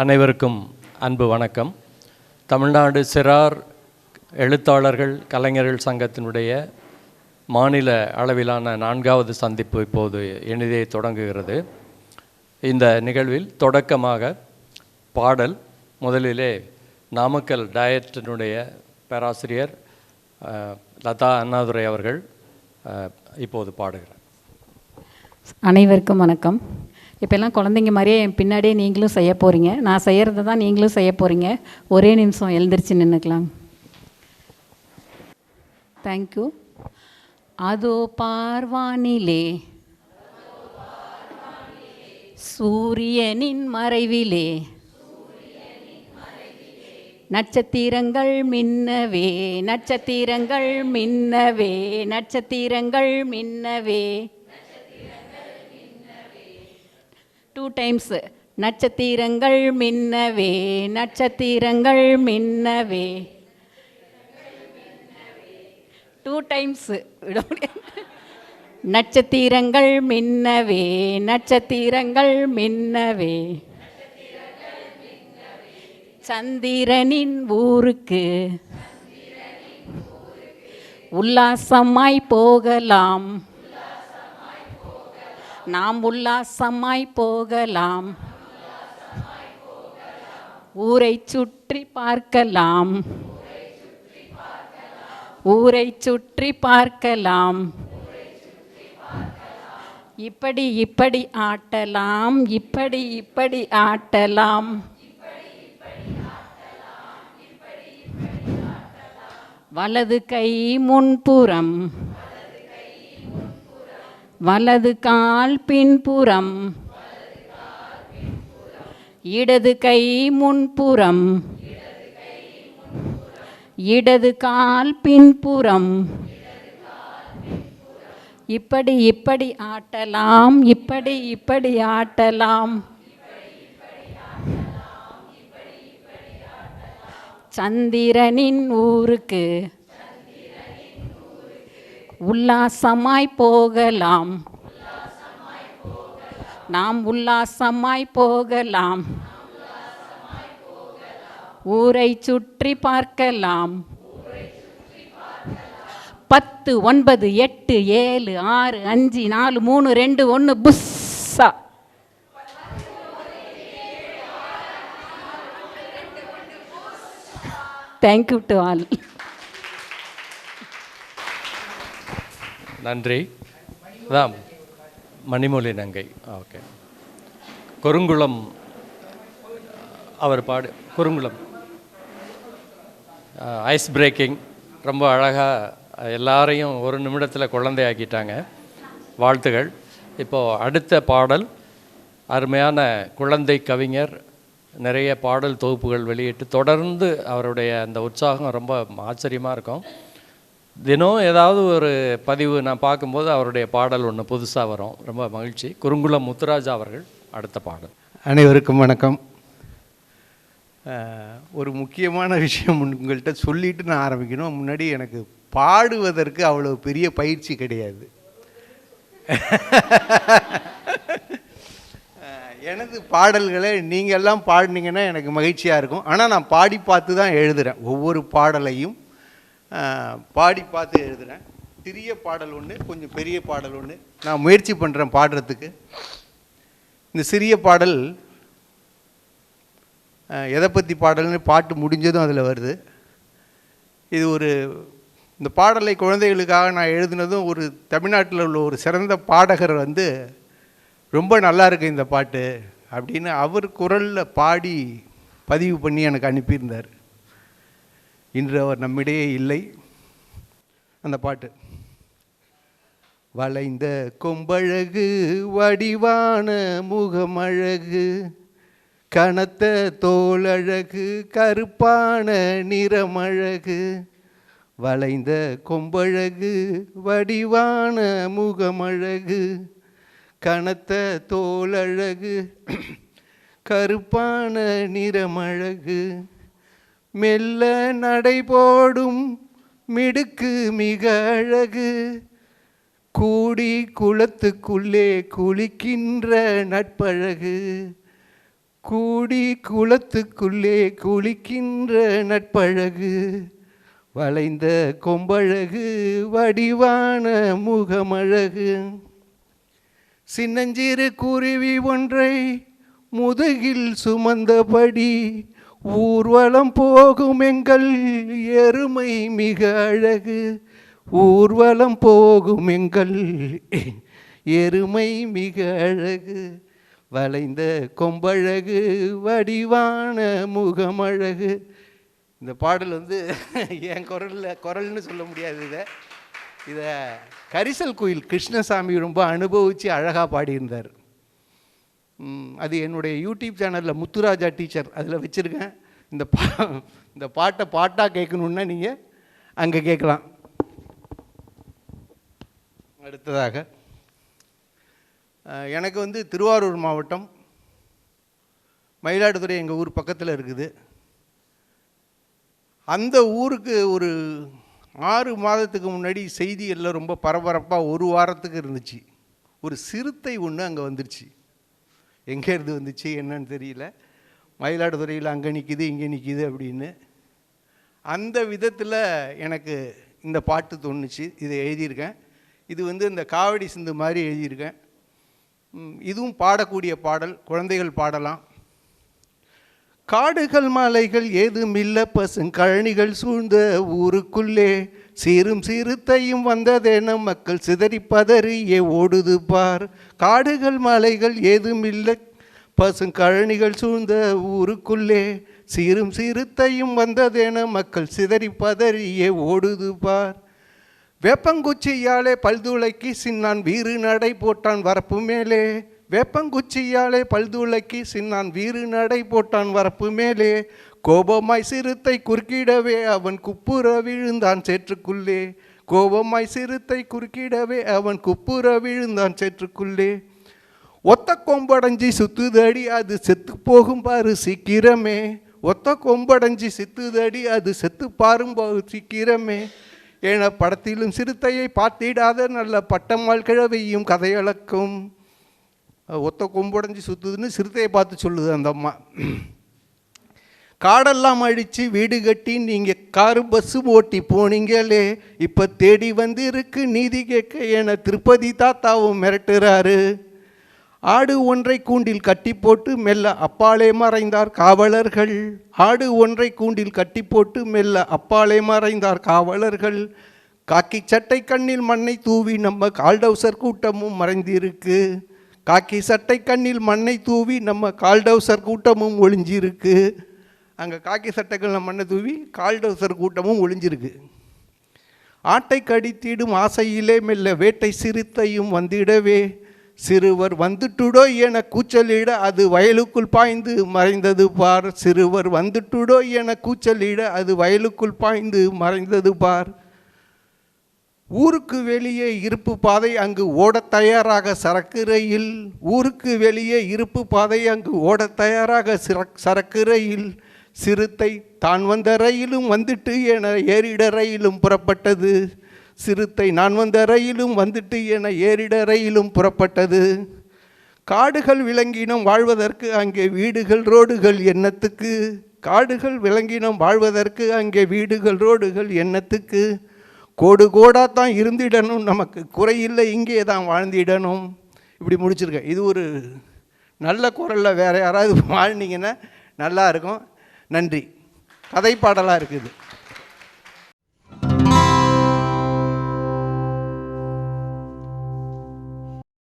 அனைவருக்கும் அன்பு வணக்கம். தமிழ்நாடு சிறார் எழுத்தாளர்கள் கலைஞர்கள் சங்கத்தினுடைய மாநில அளவிலான நான்காவது சந்திப்பு இப்போது இனிதே தொடங்குகிறது. இந்த நிகழ்வில் தொடக்கமாக பாடல் முதலிலே நாமக்கல் டயட்டினுடைய பேராசிரியர் லதா அண்ணாதுரை அவர்கள் இப்போது பாடுகிறார். அனைவருக்கும் வணக்கம். இப்போல்லாம் குழந்தைங்க மாதிரியே என் பின்னாடியே நீங்களும் செய்ய போகிறீங்க நான் செய்கிறத தான் நீங்களும் செய்ய போகிறீங்க ஒரே நிமிஷம் எழுந்திரிச்சு நின்றுக்கலாம் தேங்க்யூ அதோ பார்வானிலே சூரியனின் மறைவிலே நட்சத்திரங்கள் மின்னவே நட்சத்திரங்கள் மின்னவே நட்சத்திரங்கள் மின்னவே. டூ டைம்ஸ் நட்சத்திரங்கள் மின்னவே நட்சத்திரங்கள் மின்னவே. டூ டைம்ஸ் விட முடியாது நட்சத்திரங்கள் மின்னவே நட்சத்திரங்கள் மின்னவே. சந்திரனின் ஊருக்கு. உல்லாசமாய் போகலாம். நாம் உல்லாசமாய் போகலாம். ஊரை சுற்றி பார்க்கலாம். ஊரை சுற்றி பார்க்கலாம். இப்படி இப்படி ஆட்டலாம். இப்படி இப்படி ஆட்டலாம். வலது கை முன்புறம். வலது கால் பின்புறம் இடது கை முன்புறம் இடது கால் பின்புறம் இப்படி இப்படி ஆட்டலாம் இப்படி இப்படி ஆட்டலாம். சந்திரனின் ஊருக்கு. உல்லாசமாய் போகலாம். நாம் உல்லாசமாய் போகலாம். ஊரை சுற்றி பார்க்கலாம். பத்து ஒன்பது எட்டு ஏழு ஆறு அஞ்சு நாலு மூணு ரெண்டு ஒன்று புஸ்ஸா. தேங்க்யூ டு ஆல் நன்றி. அதான் மணிமொழி நங்கை. ஓகே. குறுங்குளம் அவர் பாடு குறுங்குளம். ஐஸ் பிரேக்கிங் ரொம்ப அழகாக எல்லாரையும் ஒரு நிமிடத்தில் குழந்தையாக்கிட்டாங்க. வாழ்த்துகள். இப்போது அடுத்த பாடல் அருமையான குழந்தை கவிஞர் நிறைய பாடல் தொகுப்புகள் வெளியிட்டு தொடர்ந்து அவருடைய அந்த உற்சாகம் ரொம்ப ஆச்சரியமாக இருக்கும். தினம் ஏதாவது ஒரு பதிவு நான் பார்க்கும்போது அவருடைய பாடல் ஒன்று புதுசாக வரும். ரொம்ப மகிழ்ச்சி. குறுங்குளம் முத்துராஜா அவர்கள் அடுத்த பாடல். அனைவருக்கும் வணக்கம். ஒரு முக்கியமான விஷயம் உங்கள்கிட்ட சொல்லிட்டு நான் ஆரம்பிக்கணும். முன்னாடி எனக்கு பாடுவதற்கு அவ்வளோ பெரிய பயிற்சி கிடையாது. எனது பாடல்களை நீங்கள் எல்லாம் பாடினீங்கன்னா எனக்கு மகிழ்ச்சியாக இருக்கும். ஆனால் நான் பாடி பார்த்து தான் எழுதுகிறேன் ஒவ்வொரு பாடலையும் பாடி பார்த்து எழுதுகிறேன் சிறிய பாடல் ஒன்று கொஞ்சம் பெரிய பாடல் ஒன்று நான் முயற்சி பண்ணுறேன் பாடுறதுக்கு. இந்த சிறிய பாடல் எதை பற்றி பாடல்னு பாட்டு முடிஞ்சதும் அதில் வருது. இது ஒரு இந்த பாடலை குழந்தைகளுக்காக நான் எழுதினதும் ஒரு தமிழ்நாட்டில் உள்ள ஒரு சிறந்த பாடகர் வந்து ரொம்ப நல்லா இருக்கு இந்த பாட்டு அப்படின்னு அவர் குரலில் பாடி பதிவு பண்ணி எனக்கு அனுப்பியிருந்தார். இன்று அவர் நம்மிடையே இல்லை. அந்த பாட்டு. வளைந்த கொம்பழகு வடிவான முகமழகு கனத்த தோலழகு கருப்பான நிறமழகு வளைந்த கொம்பழகு வடிவான முகமழகு கனத்த தோலழகு கருப்பான நிறமழகு மெல்ல நடைபோடும் மிடுக்கு மிக அழகு. கூடி குளத்துக்குள்ளே குளிக்கின்ற நட்பழகு. கூடி குளத்துக்குள்ளே குளிக்கின்ற நட்பழகு. வளைந்த கொம்பழகு வடிவான முகமழகு. சின்னஞ்சிறு குருவி ஒன்றை முதுகில் சுமந்தபடி ஊர்வலம் போகும் எங்கள் எருமை மிக அழகு. ஊர்வலம் போகும் எங்கள் எருமை மிக அழகு. வளைந்த கொம்பழகு வடிவான முகமழகு. இந்த பாடல் வந்து என் குரலில் குரல்னு சொல்ல முடியாது இதை. இதை கரிசல் கோயில் கிருஷ்ணசாமி ரொம்ப அனுபவித்து அழகாக பாடியிருந்தார். அது என்னுடைய யூடியூப் சேனலில் முத்துராஜா டீச்சர் அதில் வச்சுருக்கேன். இந்த பா இந்த பாட்டை பாட்டாக கேட்கணுன்னா நீங்கள் அங்கே கேட்கலாம். அடுத்ததாக எனக்கு வந்து திருவாரூர் மாவட்டம் மயிலாடுதுறை எங்கள் ஊர் பக்கத்தில் இருக்குது. அந்த ஊருக்கு ஒரு ஆறு மாதத்துக்கு முன்னாடி செய்தி எல்லாம் ரொம்ப பரபரப்பாக ஒரு வாரத்துக்கு இருந்துச்சு. ஒரு சிறுத்தை ஒன்று அங்கே வந்துருச்சு. எங்கே இருந்து வந்துச்சு என்னன்னு தெரியல. மயிலாடுதுறையில் அங்கே நிற்கிது இங்கே நிற்கிது அப்படின்னு. அந்த விதத்தில் எனக்கு இந்த பாட்டு தோணுச்சு. இதை எழுதியிருக்கேன். இது வந்து இந்த காவடி சிந்து மாதிரி எழுதியிருக்கேன். இதுவும் பாடக்கூடிய பாடல் குழந்தைகள் பாடலாம். காடுகள் மலைகள் ஏதுமில்ல பசுங்கழனிகள் சூழ்ந்த ஊருக்குள்ளே சீரும் சிறுத்தையும் வந்ததென மக்கள் சிதறி பதறியே ஓடுது பார். காடுகள் மலைகள் ஏதுமில்ல பசுங்கழனிகள் சூழ்ந்த ஊருக்குள்ளே சீரும் சிறுத்தையும் வந்ததென மக்கள் சிதறி பதறியே ஓடுது பார். வேப்பங்குச்சியாலே பல்துளைக்கு சின்னான் வீறு நடை போட்டான் வரப்பு மேலே. வேப்பங்குச்சியாலே பல்துளைக்கு சின்னான் வீறு நடை போட்டான் வரப்பு மேலே. கோபமாய் சிறுத்தை குறுக்கிடவே அவன் குப்புற விழுந்தான் சேற்றுக்குள்ளே. கோபமாய் சிறுத்தை குறுக்கிடவே அவன் குப்புற விழுந்தான் சேற்றுக்குள்ளே. ஒத்த கொம்படைஞ்சி சுத்துதடி அது செத்து போகும் பாரு சீக்கிரமே. ஒத்த கொம்படைஞ்சி சித்துதடி அது செத்து பாரும் பாரு சீக்கிரமே. என படத்திலும் சிறுத்தையை பார்த்திடாத நல்ல பட்டம்மாள் கிழவையும் கதையளக்கும். ஒத்த கொம்புடைஞ்சி சுத்துதுன்னு சிறுத்தையை பார்த்து சொல்லுது அந்த அம்மா. காடெல்லாம் அழித்து வீடு கட்டி நீங்கள் காரு பஸ்ஸு ஓட்டி போனீங்களே இப்போ தேடி வந்து இருக்கு நீதி கேட்க என திருப்பதி தாத்தாவும் மிரட்டுறாரு. ஆடு ஒன்றை கூண்டில் கட்டி போட்டு மெல்ல அப்பாலே மறைந்தார் காவலர்கள். ஆடு ஒன்றை கூண்டில் கட்டி போட்டு மெல்ல அப்பாலே மறைந்தார் காவலர்கள். காக்கி சட்டை கண்ணில் மண்ணை தூவி நம்ம கால்டவுசர் கூட்டமும் மறைந்திருக்கு. காக்கி சட்டை கண்ணில் மண்ணை தூவி நம்ம கால்டவுசர் கூட்டமும் ஒளிஞ்சிருக்கு. அங்கே காக்கி சட்டைகளில் மண்ணை தூவி கால்டோசர் கூட்டமும் ஒளிஞ்சிருக்கு. ஆட்டை கடித்திடும் ஆசையிலே மெல்ல வேட்டை சிறுத்தையும் வந்திடவே. சிறுவர் வந்துட்டுடோ என கூச்சலிட அது வயலுக்குள் பாய்ந்து மறைந்தது பார். சிறுவர் வந்துட்டுடோ என கூச்சலிட அது வயலுக்குள் பாய்ந்து மறைந்தது பார். ஊருக்கு வெளியே இருப்பு பாதை அங்கு ஓடத் தயாராக சரக்கு ரயில் ஊருக்கு வெளியே இருப்பு பாதை அங்கு ஓடத் தயாராக சிறக் சரக்கு ரயில் சிறுத்தை தான் வந்த ரயிலும் வந்துட்டு என ஏறிட ரயிலும் புறப்பட்டது. சிறுத்தை நான் வந்த ரயிலும் வந்துட்டு என ஏறிட ரயிலும் புறப்பட்டது. காடுகள் விலங்கினம் வாழ்வதற்கு அங்கே வீடுகள் ரோடுகள் எண்ணத்துக்கு காடுகள் விலங்கினம் வாழ்வதற்கு அங்கே வீடுகள் ரோடுகள் எண்ணத்துக்கு கோடு கோடாக தான் இருந்திடணும் நமக்கு குறையில்லை இங்கே தான் வாழ்ந்திடணும். இப்படி முடிச்சிருக்கேன். இது ஒரு நல்ல குரலில் வேறு யாராவது வாழ்ந்தீங்கன்னா நல்லா இருக்கும். நன்றி. கதை பாடலாக இருக்குது.